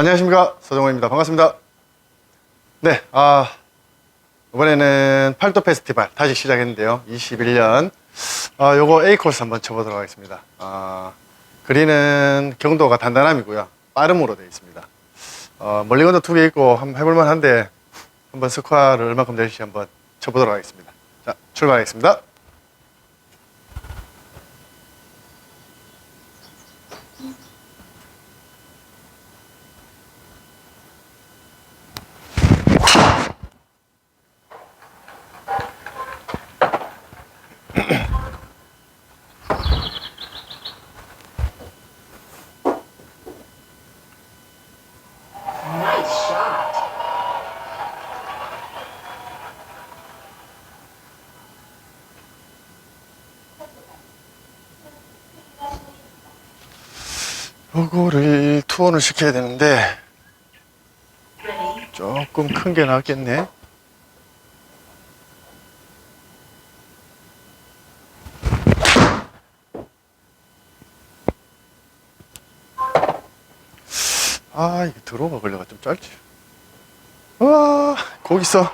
안녕하십니까. 서정호입니다. 반갑습니다. 네 아, 이번에는 팔도 페스티벌 다시 시작했는데요. 21년. 아, 요거 A 코스 한번 쳐보도록 하겠습니다. 아, 그린은 경도가 단단함이고요. 빠름으로 되어 있습니다. 어, 멀리 건도 두개 있고 한번 해볼만 한데 한번 스코어를 얼마큼 될지 한번 쳐보도록 하겠습니다. 자 출발하겠습니다 요거를 투혼을 시켜야 되는데? 조금 큰 게 낫겠네. 아, 이게 드로우가 걸려가 좀 짧지. 와, 거기 있어.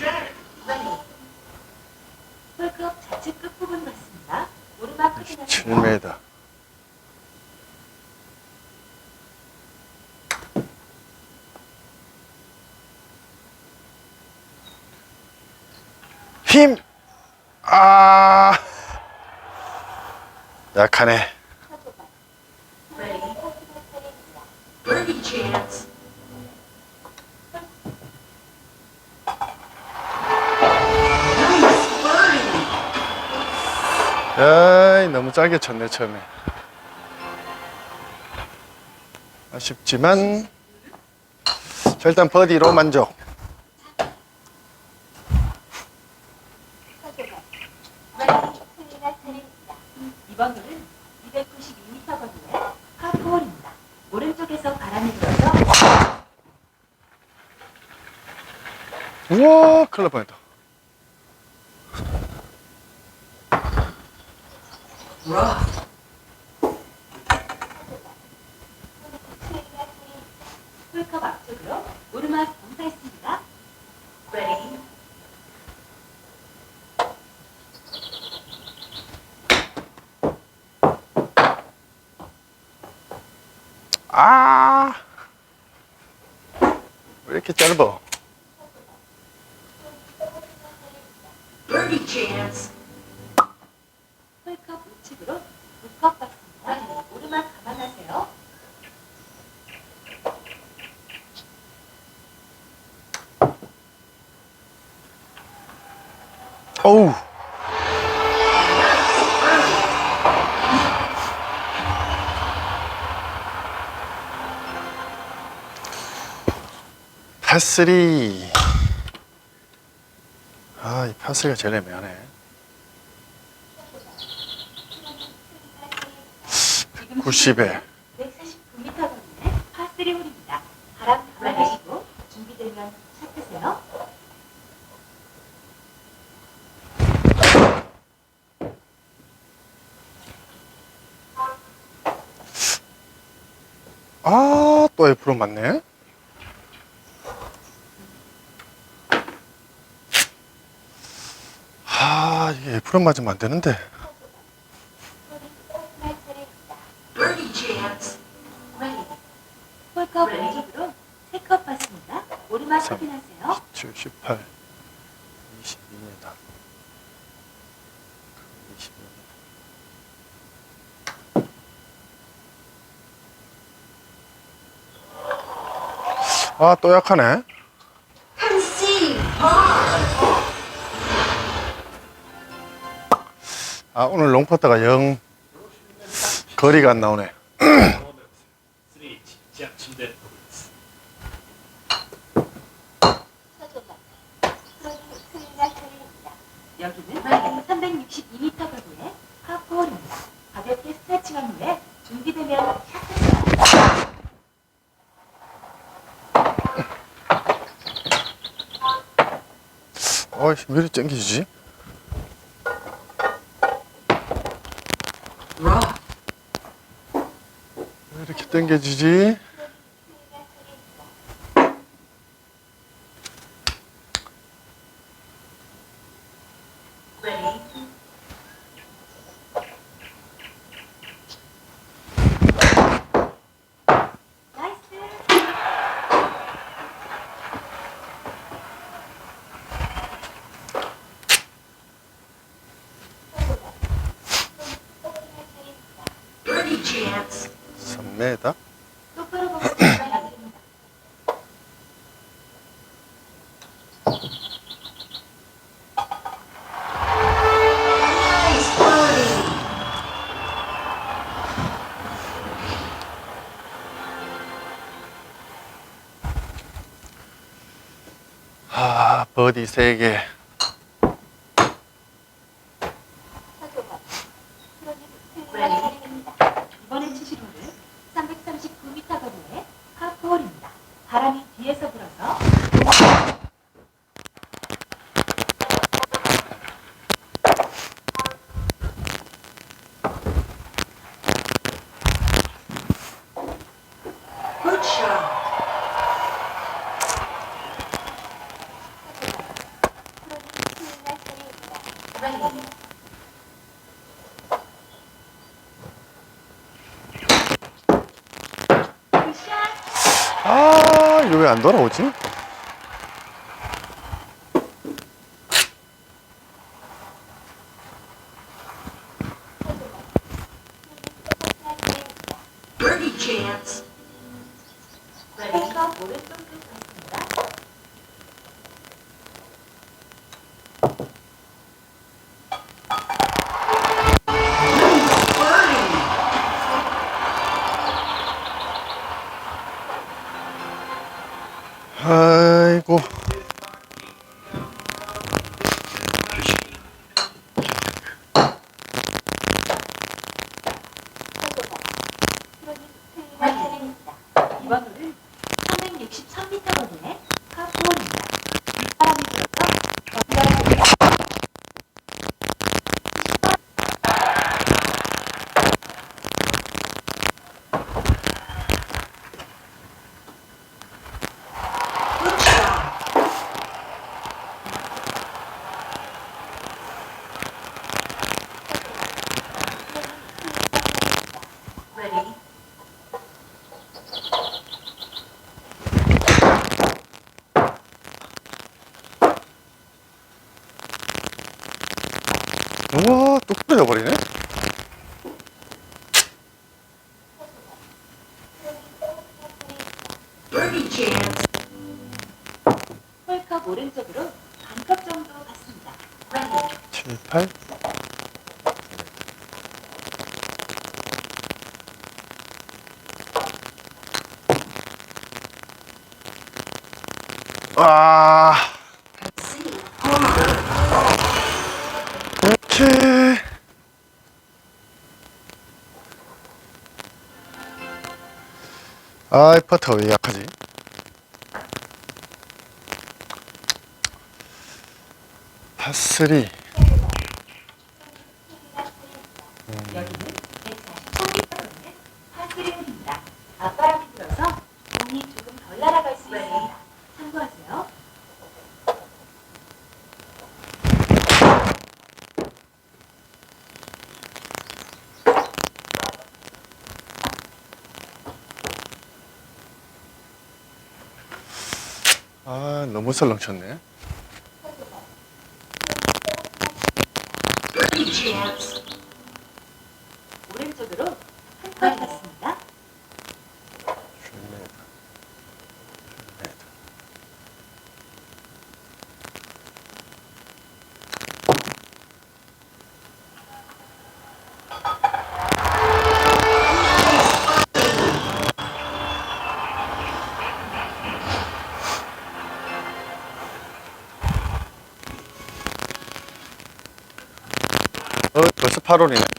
Ready? 홀컵 좌측 끝부분 맞습니다. 오르막 확인하세요. 7m. 힘! 아! 약하네. 에이, 너무 짧게 쳤네, 처음에. 아쉽지만, 자, 일단 버디로 만족. 이렇게 짧아? Birdie chance. 파스리. 아, 이 파스리가 제일 애매하네. 지금 90에. 149m 거리의 파3 홀입니다. 바람 감안하시고 준비되면 샷하세요. 아, 또 F로 맞네. 아, 이게 F로 맞으면 안 되는데. Birdie chance. Ready. 홀컵 왼쪽으로 세컵 받습니다. 오르막 삼. 확인하세요. 7, 18, 22m. 22m. 아, 또 약하네. 아 오늘 롱포터가 영 거리가 안 나오네. 어, 왜 이렇게 땡기지? 당겨지지? 네, 매다. 아 버디 세 개. 바람이 뒤에서 불어 안 돌아오지? Birdie chance. Ready? 오케이. 아이 파트가 왜 약하지? 파3 음. 여기는 140호입니다. 아빠랑 잘못 설렁쳤네. 8월이네.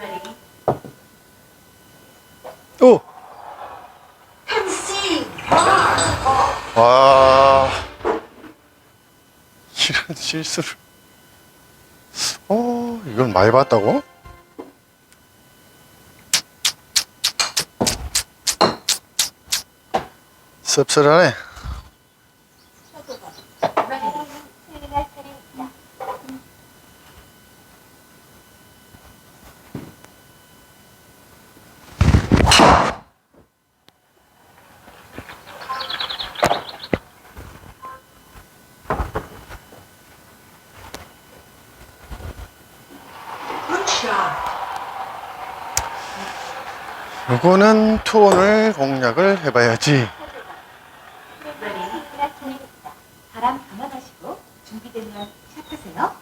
Ready. 오! 와 이런 실수를 어 이건 많이 봤다고? 씁쓸하네 Ready. 수행할 차례입니다. Good shot. 요거는 투혼을 공략을 해봐야지 Ready. 수행할 차례입니다. 바람 감안하시고 준비되면 시작하세요.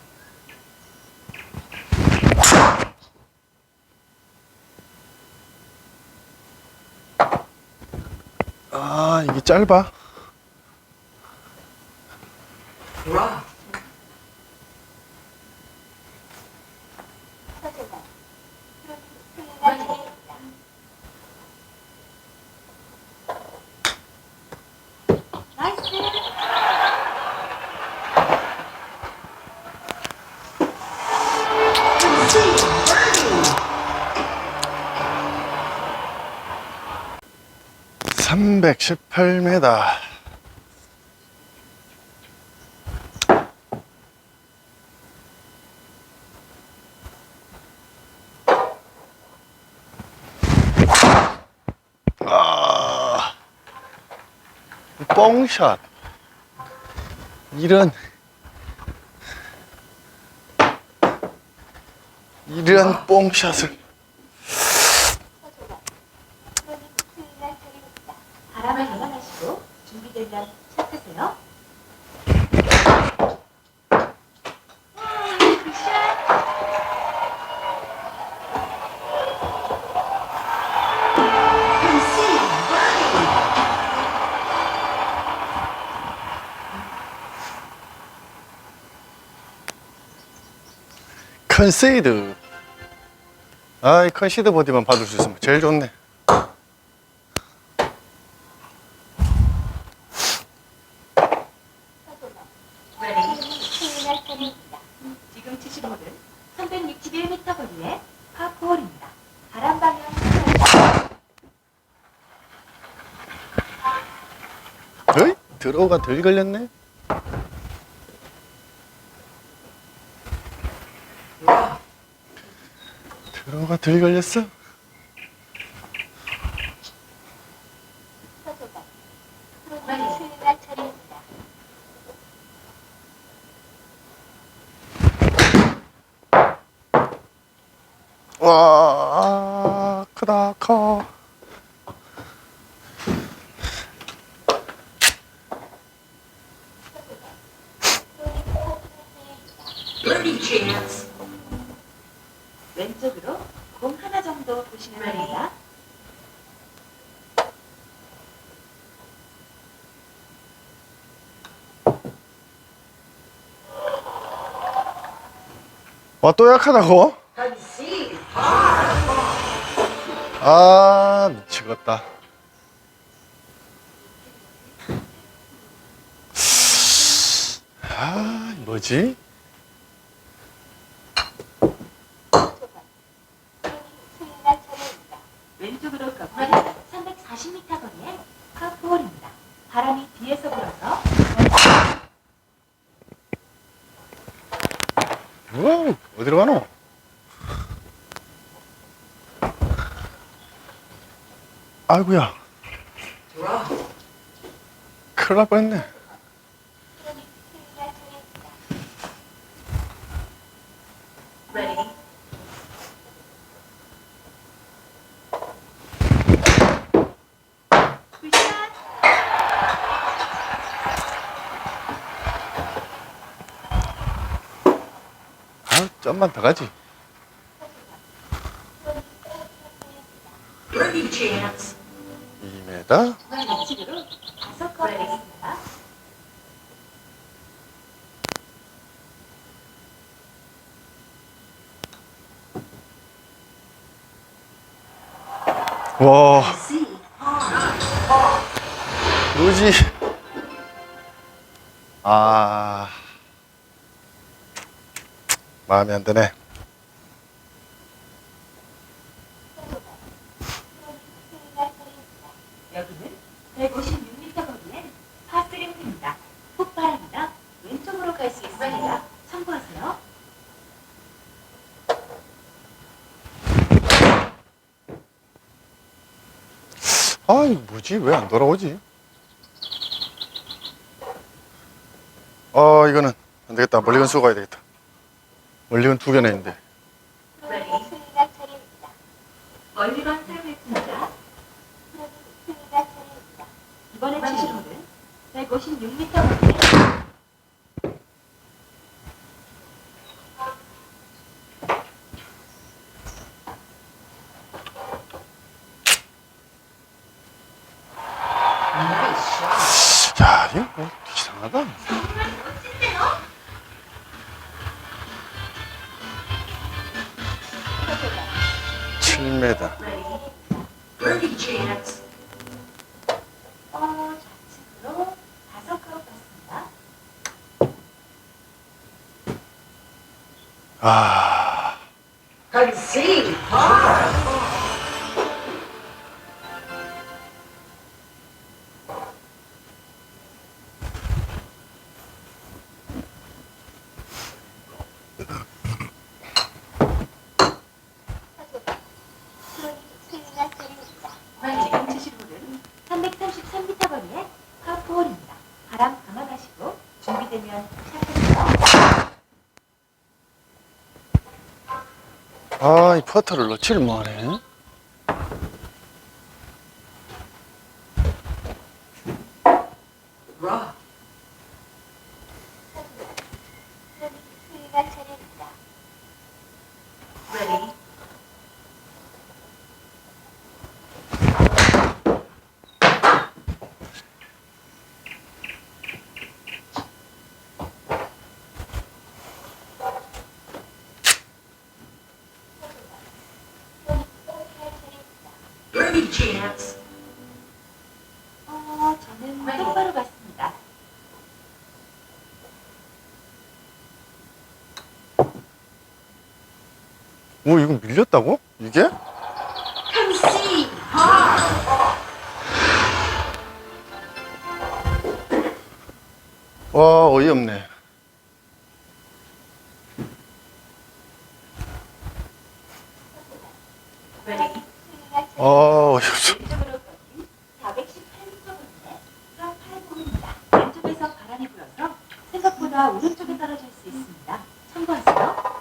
아 이게 짧아 318m 아, 뻥샷. 이런 이런 뻥샷을 컨세이드 아이 컨시드 버디만 받을 수 있으면 제일 좋네 Ready. 수행할 차례입니다. 지금 치신 홀은 361m 거리의 파4홀입니다. 바람 방향 어이? 드로우가 덜 걸렸네 Rough. 드로우가 덜 걸렸어. 와 크다 커 Birdie chance. 왼쪽으로 공 하나 정도 보시면 됩니다. 와 또 약하다고? 아 미치겠다 아 뭐지? 수행할 차례입니다. 왼쪽으로 꺾어 340m 거리의 파4홀입니다. 바람이 뒤에서 불어서 우와 어디로 가노? 아이고야 Rough. 큰일 날 뻔했네 수행할 차례입니다. Ready. 굿샷. 아 좀만 더 가지 chance. 2m 7m. 좌측으로 다섯 컵 있습니다. 와, C. 루지. 아, 마음에 안 드네. 여기는 156m 거리의 파스리입니다. 폭발합니다. 왼쪽으로 갈 수 있습니다. 참고하세요. 아, 이거 뭐지? 왜 안 돌아오지? 아, 이거는 안 되겠다. 멀리건 쓰고 가야 되겠다. 멀리건 두 개나 있는데. 멀리건 사용했습니다. 이번에 홀은 156m 퍼터를 넣지를 못하네. Rough. Ready? Chance. 어, 저는 똑바로 갔습니다. 오, 이거 밀렸다고? 이게? 와, 어이없네. Ready? 아, 어이없어. 왼쪽으로 꺾인 418m 거리의 파8공입니다 왼쪽에서 바람이 불어서 생각보다 오른쪽에 떨어질 수 있습니다. 참고하세요.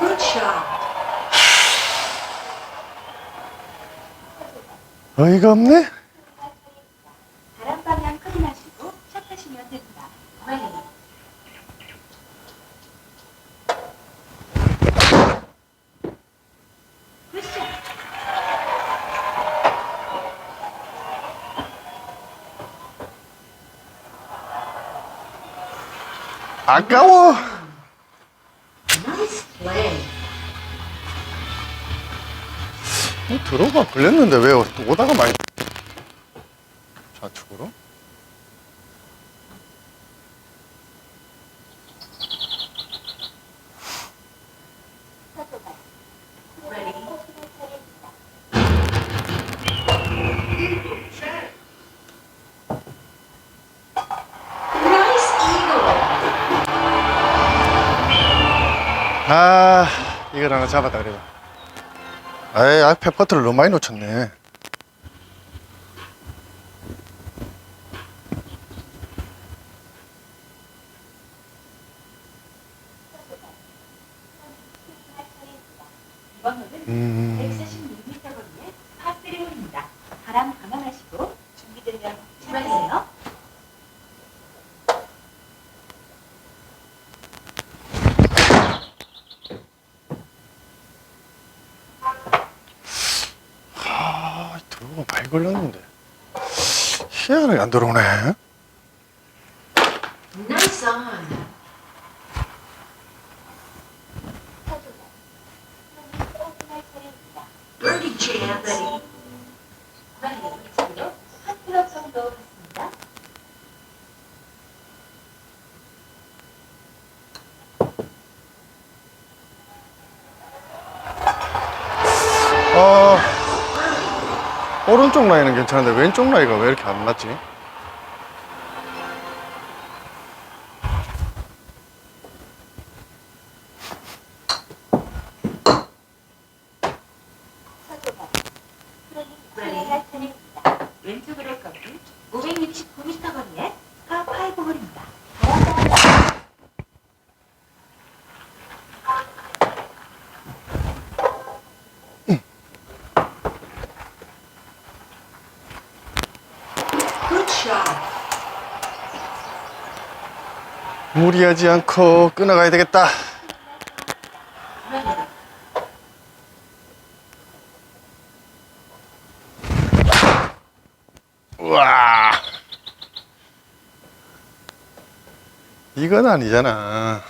Good shot. 어이가 없네? 바람 방향 확인하시고 샷하시면 됩니다. Ready? 굿샷! 아까워. 들어가 걸렸는데 왜 오다가 많이 좌측으로? 아, 이걸 하나 잡았다 그래도. 에이, 앞에 퍼트를 너무 많이 놓쳤네. 음. 146m 거리의 파3홀입니다. 바람 감안하시고 걸렸는데. 희한하게 안 들어오네. Chance. 한 클럽 정도 갔습니다. 어, 오른쪽 라인은 괜찮은데 왼쪽 라인가 왜 이렇게 안 맞지? 왼쪽으로 꺾인 569m 거리의 파5 홀입니다. Good shot. 무리하지 않고 끊어가야 되겠다. 우와. 이건 아니잖아.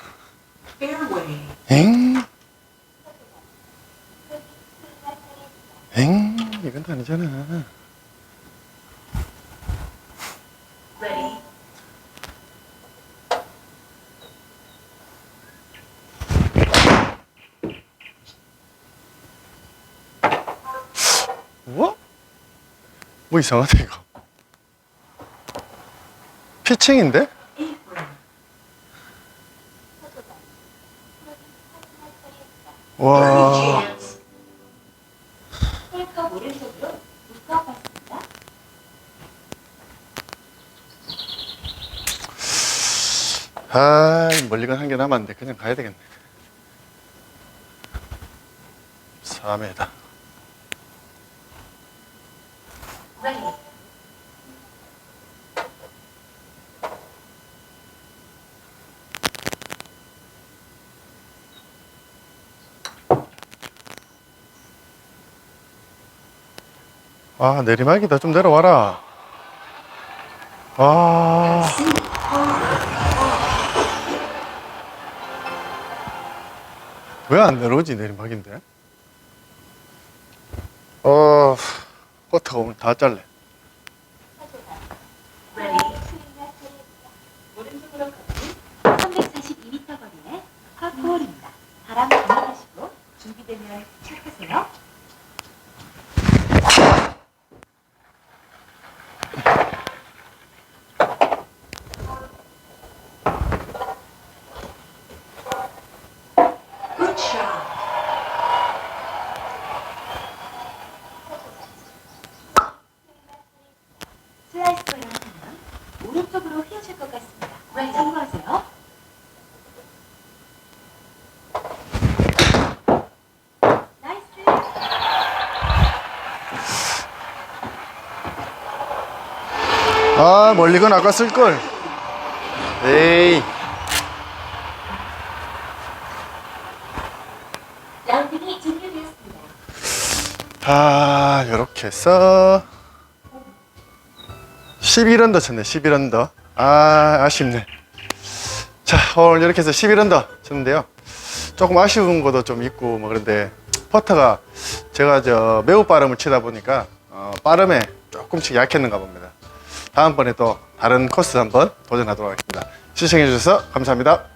엥? 엥? 이건 아니잖아. Ready. 뭐? 뭐 이상하다 이거. 피칭인데? 와. 아, 멀리건 한 개 남았는데 그냥 가야 되겠네. 4m. 아, 내리막이다. 좀 내려와라. 아, 왜 안 내려오지? 내리막인데. 어, 버터가 오늘 다 잘래. Ready. 오른쪽으로 꺾인 342m 거리의 파4 홀입니다. 바람 감안하시고 준비되면 시작하세요. Good shot. 슬라이스를 하시면 오른쪽으로 휘어질 것 같습니다. 네, 참고하세요. 나이스. 아, 멀리건 아까 쓸걸. 에이. 라운딩이 종료되었습니다. 아, 요렇게 해서 11언더 쳤네, 11언더. 아, 아쉽네. 자, 오늘 이렇게 해서 11언더 쳤는데요. 조금 아쉬운 것도 좀 있고, 뭐 그런데 퍼터가 제가 저 매우 빠름을 치다 보니까 어, 빠름에 조금씩 약했는가 봅니다. 다음번에 또 다른 코스 한번 도전하도록 하겠습니다. 시청해주셔서 감사합니다.